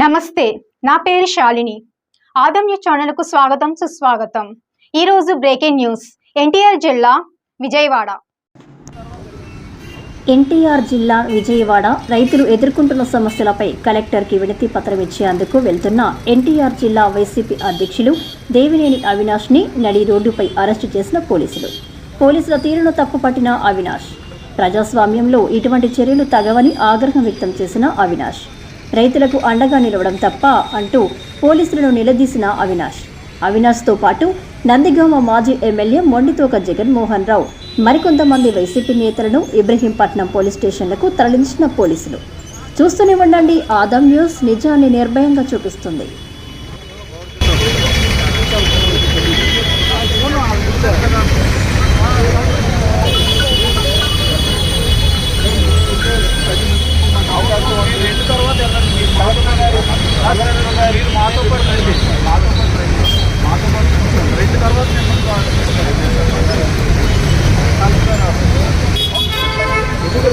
నమస్తే నా పేరు శాలిని. ఆదమ్య ఛానల్కు స్వాగతం సుస్వాగతం. ఈరోజు బ్రేకింగ్ న్యూస్. ఎన్టీఆర్ జిల్లా విజయవాడ. ఎన్టీఆర్ జిల్లా విజయవాడ రైతులు ఎదుర్కొంటున్న సమస్యలపై కలెక్టర్కి వినతి పత్రం ఇచ్చేందుకు వెళ్తున్న ఎన్టీఆర్ జిల్లా వైసీపీ అధ్యక్షులు దేవినేని అవినాష్ని నడి రోడ్డుపై అరెస్టు చేసిన పోలీసులు. పోలీసుల తీరును తప్పుపట్టిన అవినాష్. ప్రజాస్వామ్యంలో ఇటువంటి చర్యలు తగవని ఆగ్రహం వ్యక్తం చేసిన అవినాష్. రైతులకు అండగా నిలవడం తప్ప అంటూ పోలీసులను నిలదీసిన అవినాష్. అవినాష్తో పాటు నందిగామ మాజీ ఎమ్మెల్యే మొండితోక జగన్మోహన్ రావు మరికొంతమంది వైసీపీ నేతలను ఇబ్రహీంపట్నం పోలీస్ స్టేషన్లకు తరలించిన పోలీసులు. చూస్తూనే ఉండండి ఆదం న్యూస్ నిజాన్ని నిర్భయంగా చూపిస్తుంది.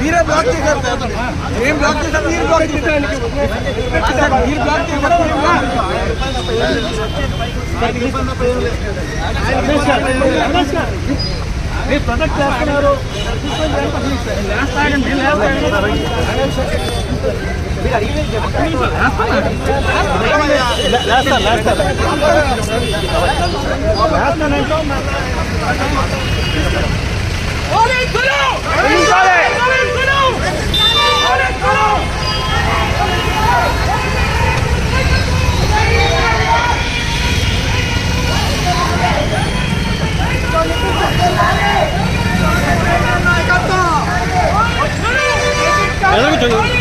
मेरा ब्लॉक के घर मेरे ब्लॉक के सर मेरे ब्लॉक के सर अच्छा, मेरे ब्लॉक के घर ये प्रोडक्ट क्या कर रहे हो लास्ट टाइम बिल है लास्ट लास्ट लास्ट लास्ट 저기